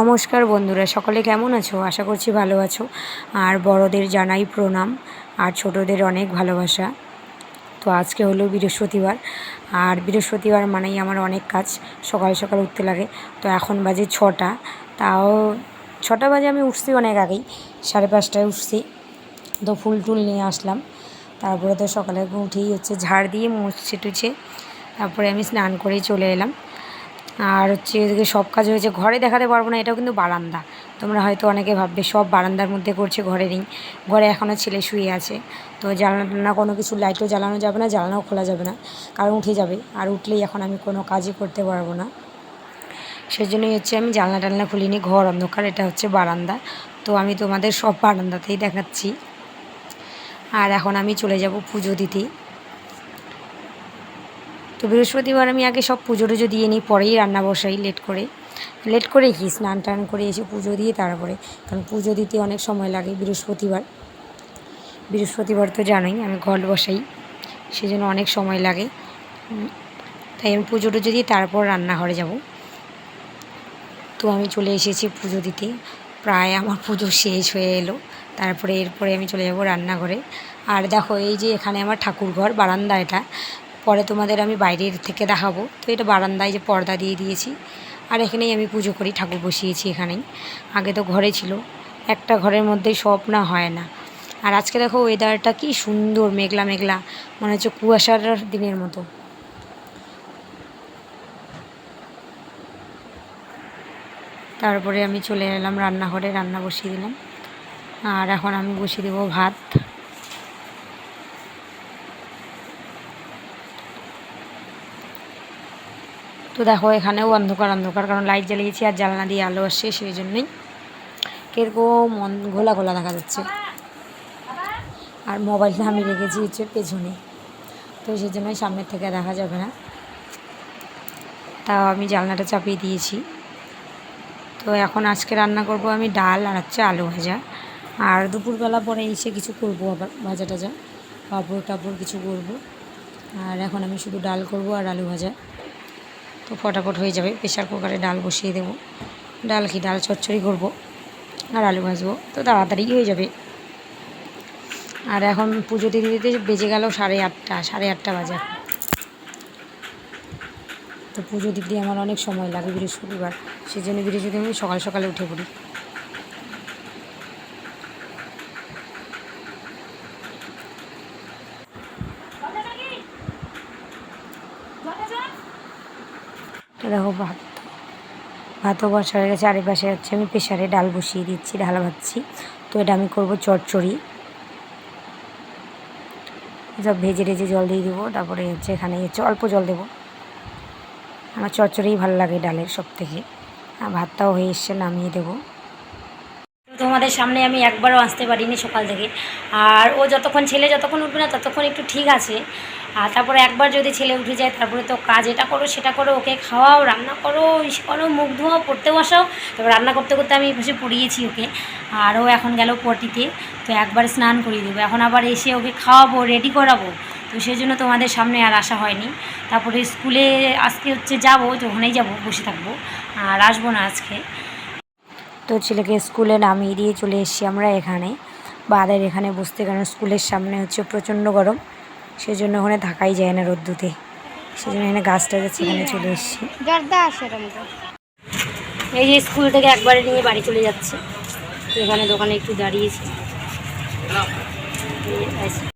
নমস্কার বন্ধুরা, সকলে কেমন আছো? আশা করছি ভালো আছো। আর বড়দের জানাই প্রণাম, আর ছোটদের অনেক ভালোবাসা। তো আজকে হলো বৃহস্পতিবার, আর বৃহস্পতিবার মানেই আমার অনেক কাজ, সকাল সকাল উঠতে লাগে। তো এখন বাজে ছটা, তাও ছটা বাজে আমি উঠছি অনেক আগেই, সাড়ে পাঁচটায় উঠছি। তো ফুল টুল নিয়ে আসলাম, তারপরে তো সকালে উঠেই হচ্ছে ঝাড় দিয়ে মুছে টুছে, তারপরে আমি স্নান করেই চলে এলাম। আর হচ্ছে এদিকে সব কাজ হয়েছে। ঘরে দেখাতে পারব না, এটাও কিন্তু বারান্দা। তোমরা হয়তো অনেকে ভাববে, সব বারান্দার মধ্যে করছে ঘরে নেই ঘরে এখনও ছেলে শুয়ে আছে। তো জানলা টালনা কোনো কিছু লাইটও জ্বালানো যাবে না, জানলাও খোলা যাবে না। কারণ উঠে যাবে, আর উঠলেই এখন আমি কোনো কাজই করতে পারব না। সেজন্যই হচ্ছে আমি জানলা টালনা খুলিনি, ঘর অন্ধকার, এটা হচ্ছে বারান্দা। তো আমি তোমাদের সব বারান্দাতেই দেখাচ্ছি। আর এখন আমি চলে যাব পুজো দিতে। তো বৃহস্পতিবার আমি আগে সব পুজো টুজো দিয়ে নিই, পরেই রান্না বসাই লেট করে। লেট করে কি? স্নান টান করে এসে পুজো দিয়ে তারপরে, কারণ পুজো দিতে অনেক সময় লাগে বৃহস্পতিবার। বৃহস্পতিবার তো জানোই, আমি ঘট বসাই, সেজন্য অনেক সময় লাগে। তাই আমি পুজো টুজো দিয়ে তারপর রান্নাঘরে যাব। তো আমি চলে এসেছি পুজো দিতে। প্রায় আমার পুজো শেষ হয়ে এলো। তারপরে এরপরে আমি চলে যাব রান্নাঘরে। আর দেখো, এই যে এখানে আমার ঠাকুর ঘর বারান্দা এটা। পরে তোমাদের আমি বাইরের থেকে দেখাবো। তো এটা বারান্দায় যে পর্দা দিয়ে দিয়েছি, আর এখানেই আমি পুজো করি, ঠাকুর বসিয়েছি এখানেই। আগে তো ঘরে ছিল, একটা ঘরের মধ্যেই সব না হয় না। আর আজকে দেখো ওয়েদারটা কি সুন্দর, মেঘলা মেঘলা, মনে হচ্ছে কুয়াশার দিনের মতো। তারপরে আমি চলে এলাম রান্নাঘরে, রান্না বসিয়ে দিলাম। আর এখন আমি বসিয়ে দেবো ভাত। তো দেখো এখানেও অন্ধকার অন্ধকার, কারণ লাইট জ্বালিয়েছি আর জানলা দিয়ে আলো আসছে, সেই জন্যই কীরকম ঘোলা ঘোলা দেখা যাচ্ছে। আর মোবাইলটা আমি রেখেছি হচ্ছে পেছনে। তো সেই জন্যই সামনের থেকে দেখা যাবে না। তাও আমি জানলাটা চাপিয়ে দিয়েছি। তো এখন আজকে রান্না করব আমি ডাল আর হচ্ছে আলু ভাজা। আর দুপুরবেলা পরে এসে কিছু করব আবার ভাজা টাজা। পাঁপড় টাপড় কিছু করব। আর এখন আমি শুধু ডাল করব আর আলু ভাজা। তো ফটাফট হয়ে যাবে। প্রেশার কুকারে ডাল বসিয়ে দেবো। ডাল কি? ডাল চচ্চড়ি করব আর আলু ভাজবো। তো তাড়াতাড়ি হয়ে যাবে। আর এখন পুজো দিতে দিতে বেজে গেল সাড়ে আটটা সাড়ে আটটা বাজে তো পুজো দিতে আমার অনেক সময় লাগে বৃহস্পতিবার। সেই জন্য বৃহস্পতি আমি সকাল সকালে উঠে পড়ি। দেখো ভাত। ভাতও বসা হয়ে গেছে চারিপাশে হচ্ছে আমি প্রেশারে ডাল বসিয়ে দিচ্ছি, ডাল ভাজছি। তো এটা আমি করব চটচড়ি। সব ভেজে রেজে জল দিয়ে দেবো, তারপরে হচ্ছে এখানে হচ্ছে অল্প জল দেবো। আমার চচ্চড়িই ভালো লাগে ডালের সব থেকে আর ভাতটাও হয়ে এসছে, নামিয়ে দেবো। তোমাদের সামনে আমি একবারও আসতে পারিনি সকাল থেকে। আর ও যতক্ষণ ছেলে যতক্ষণ উঠবে না, ততক্ষণ একটু ঠিক আছে। আর তারপরে একবার যদি ছেলে উঠে যায়, তারপরে তো কাজ এটা করো, সেটা করো, ওকে খাওয়াও, রান্না করো করো, মুখ ধোয়াও, পড়তে বসাও। তারপর রান্না করতে করতে আমি বসে পড়িয়েছি ওকে। আর ও এখন গেল পটিতে, তো একবার স্নান করিয়ে দেবো। এখন আবার এসে ওকে খাওয়াবো রেডি করাবো। তো সেই জন্য তোমাদের সামনে আর আসা হয়নি। তারপরে স্কুলে আজকে হচ্ছে যাব, তো ওখানেই যাব, বসে থাকব। আর আসব না আজকে। তো ছেলেকে স্কুলে নামিয়ে দিয়ে চলে এসেছি আমরা এখানে। বাদের এখানে বসতে কারণ স্কুলের সামনে হচ্ছে প্রচণ্ড গরম সেজন্য ওখানে থাকাই যায় না রোদ্দুতে সেজন্য এখানে গাছটা যাচ্ছে এখানে চলে এসেছি। এই যে স্কুল থেকে একবারে নিয়ে বাড়ি চলে যাচ্ছে। এখানে দোকানে একটু দাঁড়িয়েছি।